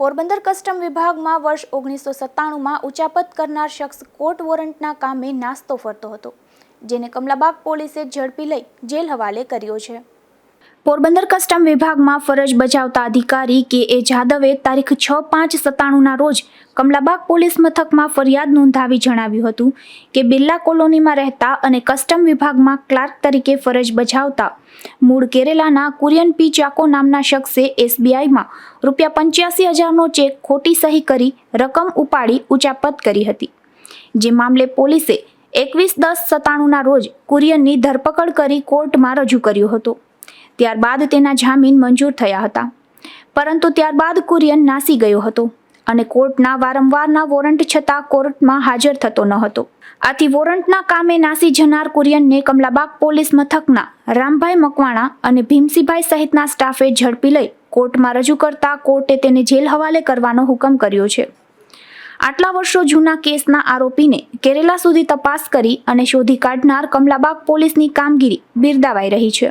Porbandar custom વિભાગમાં વર્ષ ઓગણીસો સત્તાણુંમાં ઉચાપત કરનાર શખ્સ કોર્ટ વોરંટના કામે નાસ્તો ફરતો હતો, જેને કમલાબાગ પોલીસે ઝડપી લઈ જેલ હવાલે કર્યો છે. પોરબંદર કસ્ટમ વિભાગમાં ફરજ બજાવતા અધિકારી કે એ જાદવે તારીખ છ પાંચ સત્તાણુંના રોજ કમલાબાગ પોલીસ મથકમાં ફરિયાદ નોંધાવી જણાવ્યું હતું કે બિરલા કોલોનીમાં રહેતા અને કસ્ટમ વિભાગમાં ક્લાર્ક તરીકે ફરજ બજાવતા મૂળ કેરેલાના કુરિયન પી ચાકો નામના શખ્સે એસબીઆઈમાં રૂપિયા પંચ્યાસી હજારનો ચેક ખોટી સહી કરી રકમ ઉપાડી ઉચાપત કરી હતી. જે મામલે પોલીસે એકવીસ દસ સત્તાણુંના રોજ કુરિયનની ધરપકડ કરી કોર્ટમાં રજૂ કર્યો હતો. ત્યારબાદ તેના જામીન મંજૂર થયા હતા. પરંતુ ત્યારબાદ કુરિયન નાસી ગયો હતો અને કોર્ટના વારંવારના વોરંટ છતાં કોર્ટમાં હાજર થતો ન હતો. આથી વોરંટના કામે નાસી જનાર કુરિયનને કમલાબાગ પોલીસ મથકના રામભાઈ મકવાણા અને ભીમસીભાઈ સહિતના સ્ટાફે ઝડપી લઈ કોર્ટમાં રજૂ કરતા કોર્ટે તેને જેલ હવાલે કરવાનો હુકમ કર્યો છે. આટલા વર્ષો જૂના કેસના આરોપીને કેરેલા સુધી તપાસ કરી અને શોધી કાઢનાર કમલાબાગ પોલીસની કામગીરી બિરદાવાઈ રહી છે.